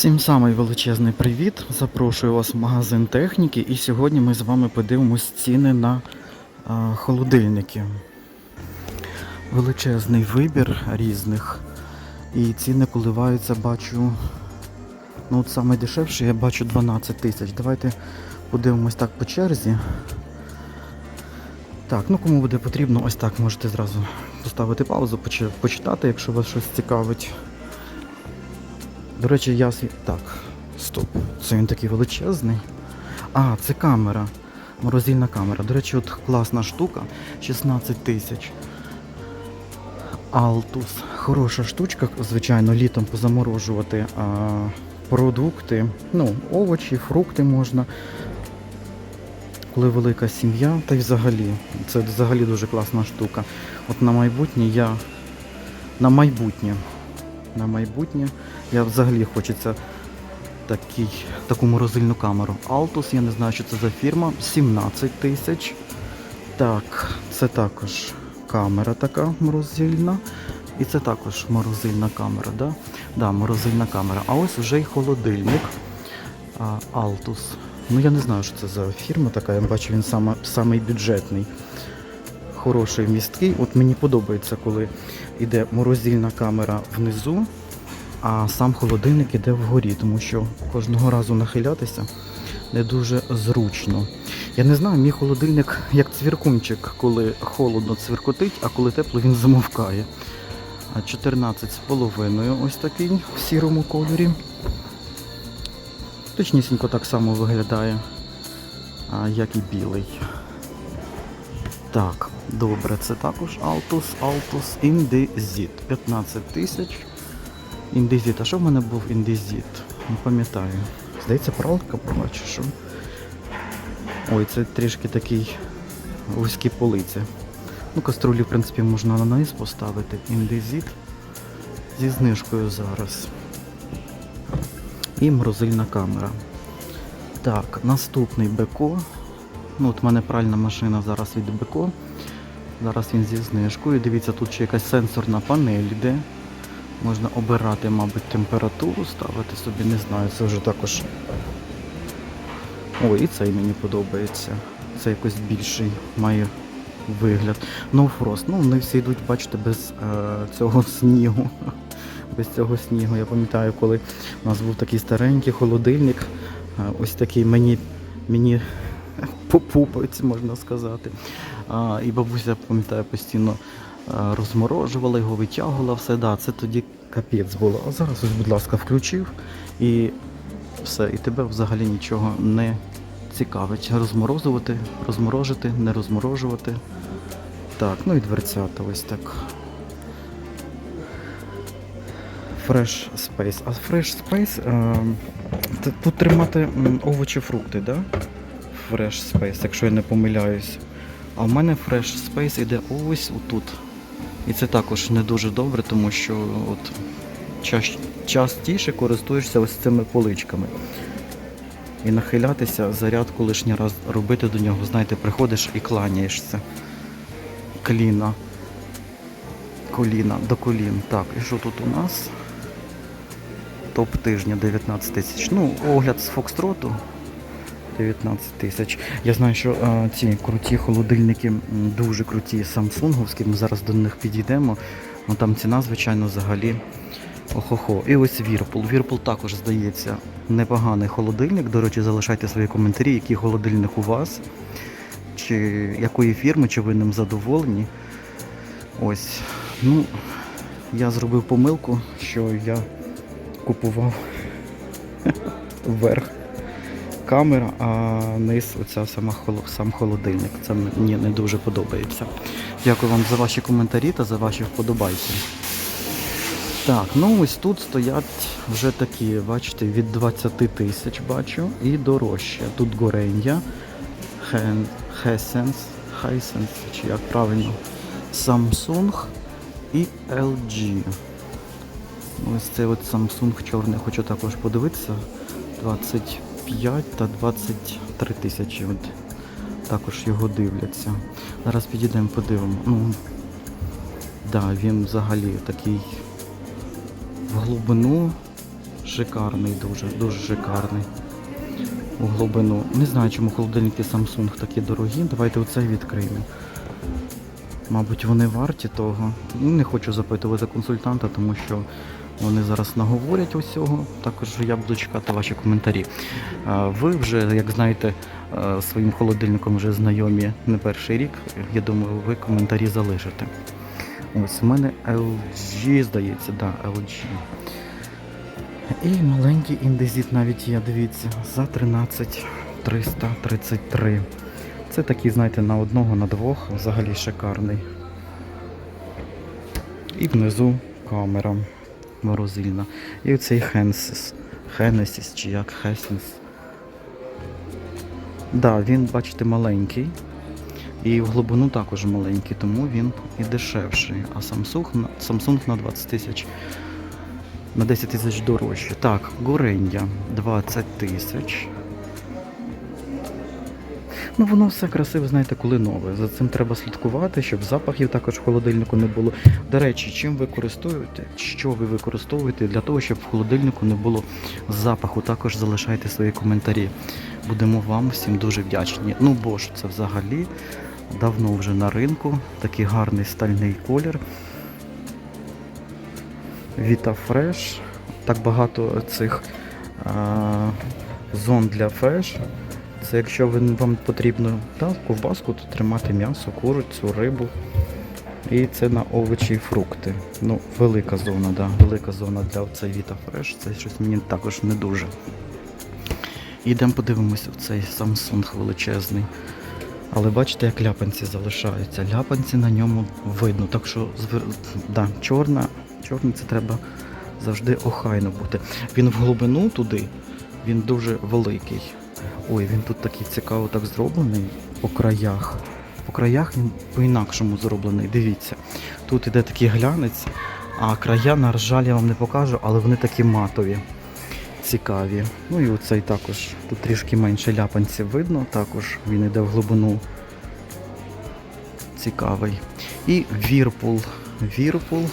Всім самий величезний привіт. Запрошую вас в магазин техніки. І сьогодні ми з вами подивимось ціни на а, холодильники. Величезний вибір різних. І ціни коливаються, бачу. Ну от саме дешевше я бачу 12 тисяч. Давайте подивимось так по черзі. Так, ну кому буде потрібно, ось так можете зразу поставити паузу, почи- почитати, якщо вас щось цікавить. До речі, я. Так, стоп. Це він такий величезний. А, це камера. Морозильна камера. До речі, от класна штука. 16 тисяч. Altus. Хороша штучка, звичайно, літом позаморожувати а, продукти. Ну, овочі, фрукти можна. Коли велика сім'я, та й взагалі. Це взагалі дуже класна штука. От на майбутнє я. На майбутнє. На майбутнє. Я взагалі хочеться такий, таку морозильну камеру. Altus, я не знаю, що це за фірма. 17 тисяч. Так, це також камера така морозильна. І це також морозильна камера, да? Да, морозильна камера. А ось вже й холодильник. Altus. Ну я не знаю, що це за фірма така. Я бачу, він саме, самий бюджетний. Хороший місткий. От мені подобається, коли йде морозильна камера внизу, а сам холодильник іде вгорі, тому що кожного разу нахилятися не дуже зручно. Я не знаю, мій холодильник як цвіркунчик, коли холодно цвіркотить, а коли тепло він замовкає. А 14 з половиною ось такий в сірому кольорі. Точнісінько так само виглядає, як і білий. Так, добре, це також Altus, Altus Indesit. 15 тисяч. Індезіт. А що в мене був індезіт? Не пам'ятаю. Здається, пралка була чи що. Ой, це трішки такий вузькі полиці. Ну, каструлі, в принципі, можна на низ поставити. Індезіт зі знижкою зараз. І морозильна камера. Так, наступний Беко. Ну, от в мене пральна машина зараз від Беко. Зараз він зі знижкою. Дивіться, тут ще якась сенсорна панель йде. Можна обирати, мабуть, температуру, ставити собі, не знаю, це вже також. Ой, і цей мені подобається. Це якось більший має вигляд. No Frost. Ну, вони всі йдуть, бачите, без е, цього снігу. Без цього снігу. Я пам'ятаю, коли у нас був такий старенький холодильник. е, ось такий мені, мені попупець, можна сказати. А, і бабуся, пам'ятаю, постійно е, розморожувала його, витягувала все. Да, це тоді капець було. А зараз ось, будь ласка, включив і все, і тебе взагалі нічого не цікавить. Розморозувати, розморожити, не розморожувати. Так, ну і дверцята ось так. Fresh Space. А Fresh Space е, тут тримати овочі, фрукти, да? Fresh Space, якщо я не помиляюсь. А в мене Fresh Space іде ось отут. І це також не дуже добре, тому що от ча- частіше користуєшся ось цими поличками. І нахилятися, зарядку лишній раз робити до нього, знаєте, приходиш і кланяєшся. Коліна. Коліна, до колін. Так, і що тут у нас? Топ тижня 19 тисяч. Ну, огляд з Фокстроту 19 тисяч. Я знаю, що е, ці круті холодильники, дуже круті самсунговські, ми зараз до них підійдемо. Ну там ціна, звичайно, взагалі. Охо-хо. І ось Вірпул. Вірпул також здається непоганий холодильник. До речі, залишайте свої коментарі, який холодильник у вас, чи якої фірми, чи ви ним задоволені. Ось. Ну, я зробив помилку, що я купував вверх камера, а низ оця сама сам холодильник. Це мені не дуже подобається. Дякую вам за ваші коментарі та за ваші вподобайки. Так, ну ось тут стоять вже такі, бачите, від 20 тисяч бачу і дорожче. Тут горення, Хесенс, Хайсенс, чи як правильно, Samsung і LG. Ось цей от Samsung чорний хочу також подивитися. 25 та 23 тисячі. От також його дивляться. Зараз підійдемо, подивимо. Ну, да, він взагалі такий в глибину Шикарний дуже, дуже шикарний. У глибину. Не знаю, чому холодильники Samsung такі дорогі. Давайте оцей відкриємо. Мабуть, вони варті того. Ну, Не хочу запитувати консультанта, тому що вони зараз наговорять усього. Також я буду чекати ваші коментарі. Ви вже, як знаєте, е, своїм холодильником вже знайомі не перший рік. Я думаю, ви коментарі залишите. Ось у мене LG, здається, да, LG. І маленький індезіт навіть є, дивіться, за 13 333. Це такий, знаєте, на одного, на двох, взагалі шикарний. І внизу камера морозильна. І оцей Хенсис. Хенесіс чи як Хесніс. Да, він, бачите, маленький. І в глибину також маленький, тому він і дешевший. А Samsung, Samsung на 20 тисяч. На 10 тисяч дорожче. Так, горення 20 тисяч. Ну, воно все красиве, знаєте, коли нове. За цим треба слідкувати, щоб запахів також в холодильнику не було. До речі, чим ви користуєте, що ви використовуєте для того, щоб в холодильнику не було запаху, також залишайте свої коментарі. Будемо вам всім дуже вдячні. Ну, бо ж це взагалі давно вже на ринку. Такий гарний стальний колір. Vita Fresh. Так багато цих а, зон для фреш. Це якщо вам потрібно та, ковбаску, то тримати м'ясо, курицю, рибу. І це на овочі і фрукти. Ну, велика зона, да, велика зона для цей Vita Fresh. Це щось мені також не дуже. Ідемо подивимося в цей Samsung величезний. Але бачите, як ляпанці залишаються. Ляпанці на ньому видно. Так що да, чорна, чорний це треба завжди охайно бути. Він в глибину туди, він дуже великий. Ой, він тут такий цікаво так зроблений по краях. По краях він по-інакшому зроблений. Дивіться. Тут іде такий глянець, а края, на жаль, я вам не покажу, але вони такі матові. Цікаві. Ну і оцей також. Тут трішки менше ляпанців видно, також він йде в глибину. Цікавий. І Вірпул. Вірпул.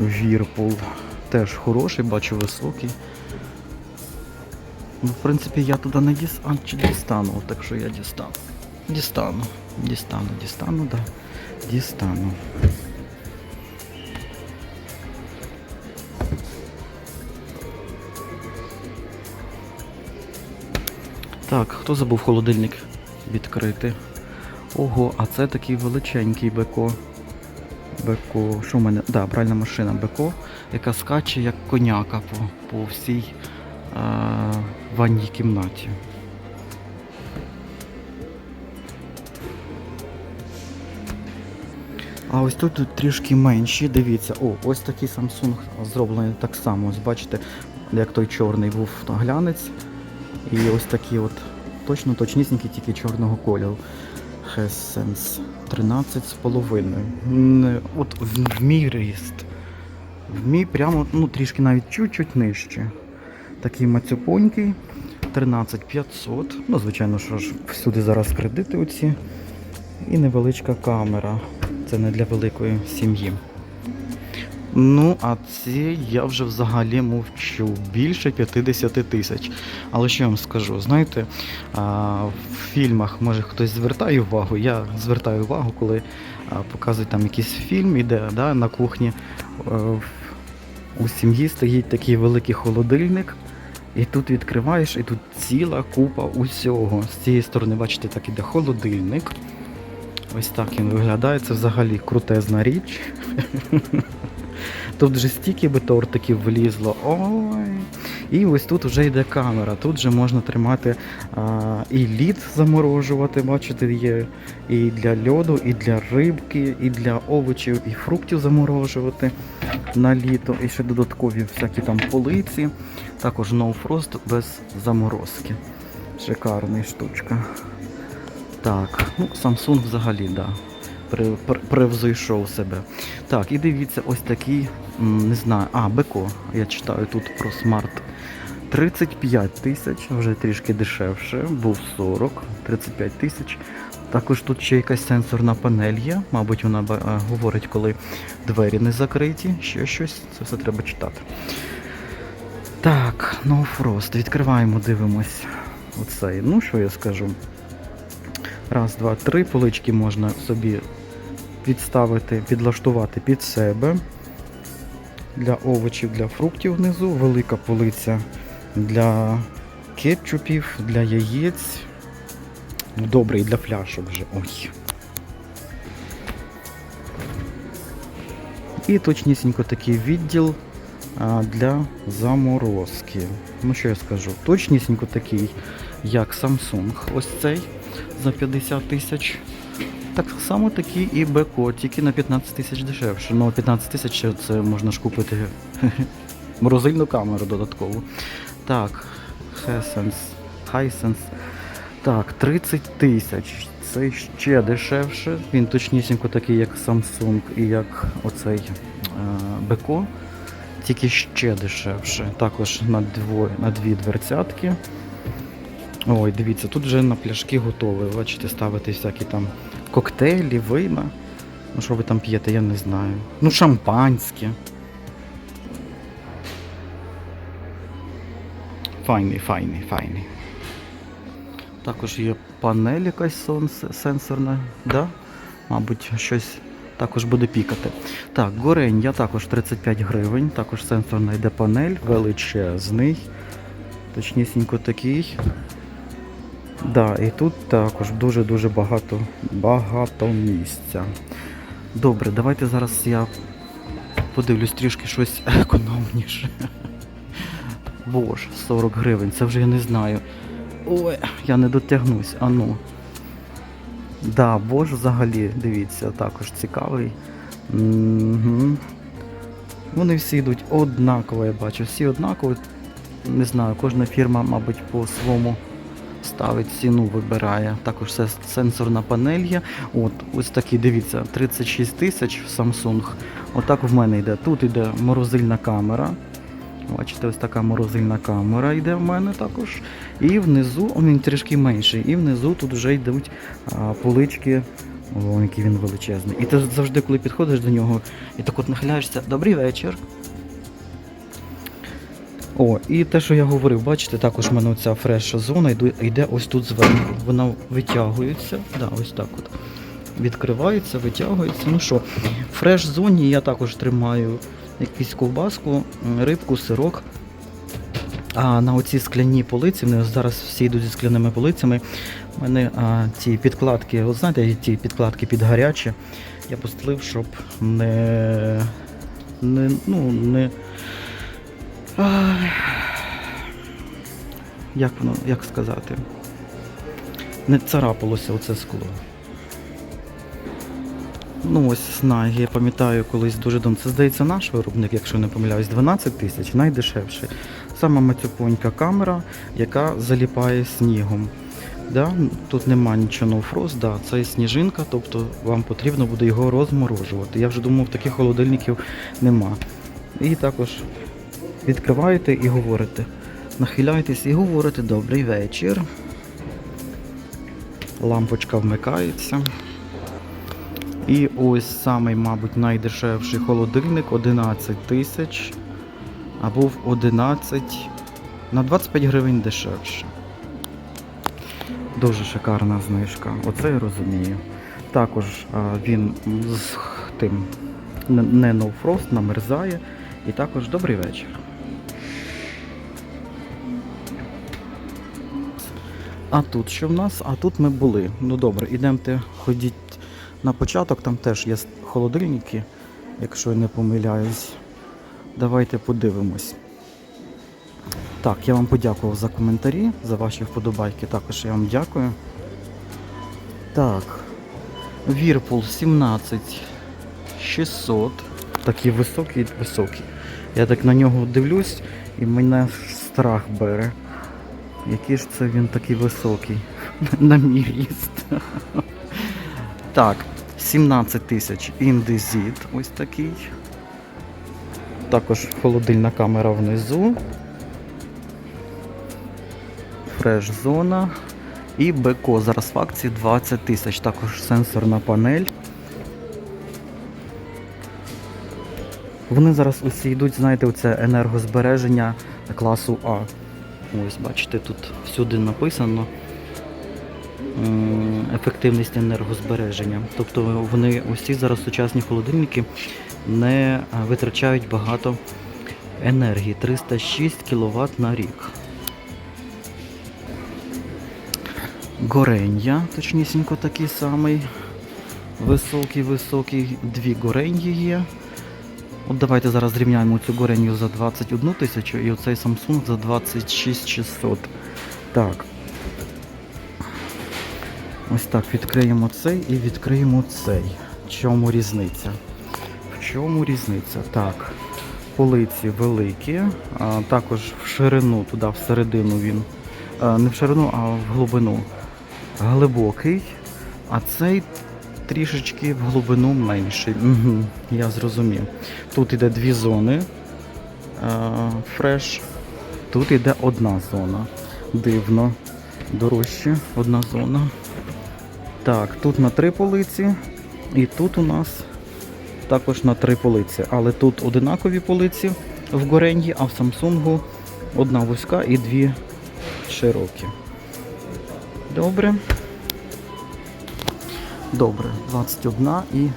Вірпул. Теж хороший, бачу високий. Ну, в принципі, я туди не діс... а, чи дістану, так що я дістану. Дістану. Дістану, дістану, да. Дістану. Так, хто забув холодильник відкрити? Ого, а це такий величенький беко. Беко. Що в мене? Да, пральна машина Беко, яка скаче як коняка по, по всій е, ванній кімнаті. А ось тут, трішки менші, дивіться, о, ось такий Samsung зроблений так само. Ось бачите, як той чорний був глянець. І ось такі от точно точнісінькі, тільки чорного кольору. Хесенс 13,5. От в, в мій ріст. В мій прямо, ну трішки навіть чуть-чуть нижче. Такий мацюпонький. 13500. Ну, звичайно, що ж всюди зараз кредити оці. І невеличка камера. Це не для великої сім'ї. Ну, а ці я вже взагалі мовчу. Більше 50 тисяч. Але що я вам скажу? Знаєте, в фільмах може хтось звертає увагу. Я звертаю увагу, коли показують там якийсь фільм, іде да, на кухні. е, у сім'ї стоїть такий великий холодильник. І тут відкриваєш, і тут ціла купа усього. З цієї сторони, бачите, так іде холодильник. Ось так він виглядає. Це взагалі крутезна річ. Тут вже стільки би тортиків влізло. Ой. І ось тут вже йде камера. Тут вже можна тримати а, і лід заморожувати, бачите, є і для льоду, і для рибки, і для овочів, і фруктів заморожувати на літо. І ще додаткові всякі там полиці. Також no frost без заморозки. Шикарна штучка. Так, ну Samsung взагалі, да. Превзойшов себе. Так, і дивіться, ось такий, не знаю, а, Беко. Я читаю тут про смарт. 35 тисяч, вже трішки дешевше, був 40, 35 тисяч. Також тут ще якась сенсорна панель є. Мабуть, вона е, говорить, коли двері не закриті, ще щось. Це все треба читати. Так, No Frost. Відкриваємо, дивимось. Оцей. Ну, що я скажу? Раз, два, три полички можна собі підставити, підлаштувати під себе. Для овочів, для фруктів внизу, велика полиця для кетчупів, для яєць. Ну, добре, і для пляшок вже. Ой. І точнісінько такий відділ для заморозки. Ну що я скажу? Точнісінько такий, як Samsung, ось цей за 50 тисяч. Так само такий і Беко, тільки на 15 тисяч дешевше. Ну, 15 тисяч це можна ж купити морозильну камеру додаткову. Так, Hisense, Hisense. Так, 30 тисяч. Це ще дешевше. Він точнісінько такий, як Samsung і як оцей е, Беко. Тільки ще дешевше. Також на, дво, на дві дверцятки. Ой, дивіться, тут вже на пляшки готові. Бачите, ставити всякі там коктейлі, вина. Ну, що ви там п'єте, я не знаю. Ну, шампанське. Файний, файний, файний. Також є панель якась сенсорна, да? Мабуть, щось також буде пікати. Так, горень я також 35 гривень, також сенсорна йде панель, величезний. Точнісінько такий. Да, і тут також дуже-дуже багато, багато місця. Добре, давайте зараз я подивлюсь трішки щось економніше. Боже, 40 гривень, це вже я не знаю. Ой, я не дотягнусь, а ну. Да, бож взагалі, дивіться, також цікавий. Угу. Вони всі йдуть однаково, я бачу. Всі однакові. Не знаю, кожна фірма, мабуть, по своєму ставить ціну, вибирає. Також це сенсорна панель є. От, ось такий, дивіться, 36 тисяч Samsung. Отак в мене йде. Тут йде морозильна камера. Бачите, ось така морозильна камера йде в мене також. І внизу, о, він трішки менший, і внизу тут вже йдуть а, полички. О, який він величезний. І ти завжди, коли підходиш до нього, і так от нахиляєшся, добрий вечір. О, і те, що я говорив, бачите, також в мене оця фреш зона йде, йде ось тут зверху. Вона витягується. Да, ось так от. Відкривається, витягується. Ну що, в фреш зоні я також тримаю якусь ковбаску, рибку, сирок. А на оці скляні полиці, вони зараз всі йдуть зі скляними полицями. У мене а, ці підкладки, от знаєте, ті підкладки під гарячі. Я постелив, щоб не. не ну, не. Ай, як воно, як сказати? Не царапалося оце скло. Ну ось снаги, я пам'ятаю колись дуже давно. Це здається наш виробник, якщо не помиляюсь, 12 тисяч, найдешевший. Сама мацюпонька камера, яка заліпає снігом. Да? Тут нема нічого frost, да, це сніжинка, тобто вам потрібно буде його розморожувати. Я вже думав, таких холодильників нема. І також відкриваєте і говорите. Нахиляєтесь і говорите добрий вечір. Лампочка вмикається. І ось самий, мабуть, найдешевший холодильник 11 тисяч. А був 11 на 25 гривень дешевше. Дуже шикарна знижка. Оце я розумію. Також він з тим не- frost, намерзає. І також добрий вечір. А тут що в нас? А тут ми були. Ну добре, ідемте, ходіть на початок, там теж є холодильники, якщо я не помиляюсь. Давайте подивимось. Так, я вам подякував за коментарі, за ваші вподобайки. Також я вам дякую. Так. Вірпул 17 600. Такий високий, високий. Я так на нього дивлюсь і мене страх бере. Який ж це він такий високий на мій ріст. Так, 17 тисяч індезіт ось такий. Також холодильна камера внизу. Фреш зона. І Беко зараз в акції 20 тисяч. Також сенсорна панель. Вони зараз усі йдуть, знаєте, оце енергозбереження класу А. Ось, бачите, тут всюди написано ефективність енергозбереження. Тобто вони усі зараз сучасні холодильники не е, витрачають багато енергії. 306 кВт на рік. Горення, точнісінько такий самий. Високий, високий. Дві гореньї є. От давайте зараз зрівняємо цю горенью за 21 тисячу і оцей Samsung за 26 600. Так. Ось так, відкриємо цей і відкриємо цей. В чому різниця? В чому різниця? Так. Полиці великі, також в ширину, туди всередину він. Не в ширину, а в глибину. Глибокий, а цей трішечки в глибину менший. Угу, я зрозумів. Тут іде дві зони фреш, тут іде одна зона. Дивно. Дорожче одна зона. Так, тут на три полиці, і тут у нас також на три полиці. Але тут одинакові полиці в Горенді, а в Samsung одна вузька і дві широкі. Добре. Добре, 21 і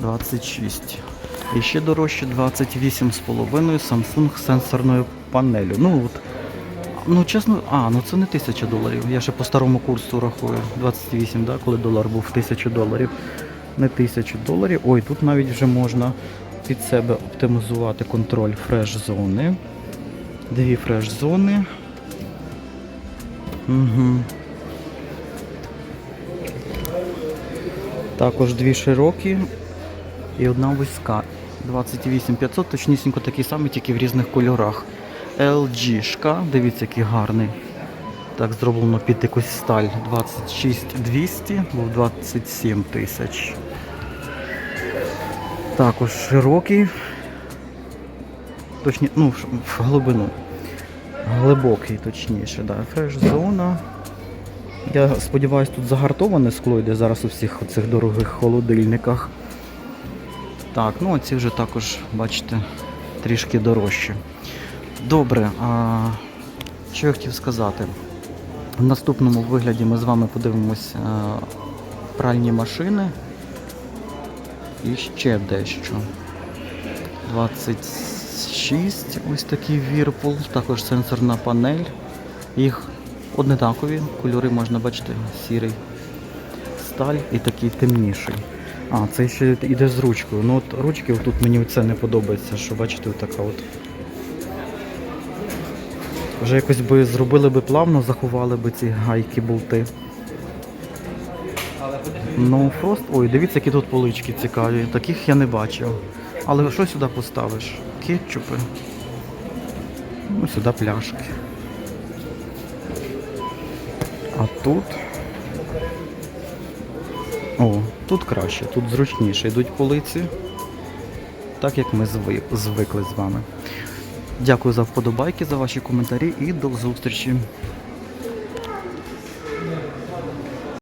26. І ще дорожче 28,5 Samsung сенсорною панелю. Ну от, ну чесно, а, ну це не 1000 доларів. Я ще по старому курсу рахую. 28, да, коли долар був 1000 доларів. Не 1000 доларів. Ой, тут навіть вже можна під себе оптимізувати контроль фреш-зони. Дві фреш-зони. Угу. Також дві широкі і одна вузька. 28500, точнісінько такий самий, тільки в різних кольорах. LG шка, дивіться, який гарний. Так, зроблено під якусь сталь 26200, був 27 тисяч. Також широкий. Точні, ну, в- глибину. Глибокий, точніше, да. Фреш-зона. Я сподіваюся, тут загартоване скло йде зараз у всіх цих дорогих холодильниках. Так, ну а ці вже також, бачите, трішки дорожчі. Добре, а що я хотів сказати? В наступному вигляді ми з вами подивимось е, пральні машини. І ще дещо. 26, ось такий Whirlpool, також сенсорна панель. Їх однакові, кольори можна бачити, сірий сталь і такий темніший. А, це ще йде з ручкою. Ну от ручки тут мені це не подобається, що бачите, така от. Вже якось би зробили би плавно, заховали би ці гайки болти. Ну, фрост. Ой, дивіться, які тут полички цікаві. Таких я не бачив. Але що сюди поставиш? Кетчупи. Ну, сюди пляшки. А тут. О, тут краще, тут зручніше йдуть полиці. Так як ми звикли з вами. Дякую за вподобайки, за ваші коментарі і до зустрічі.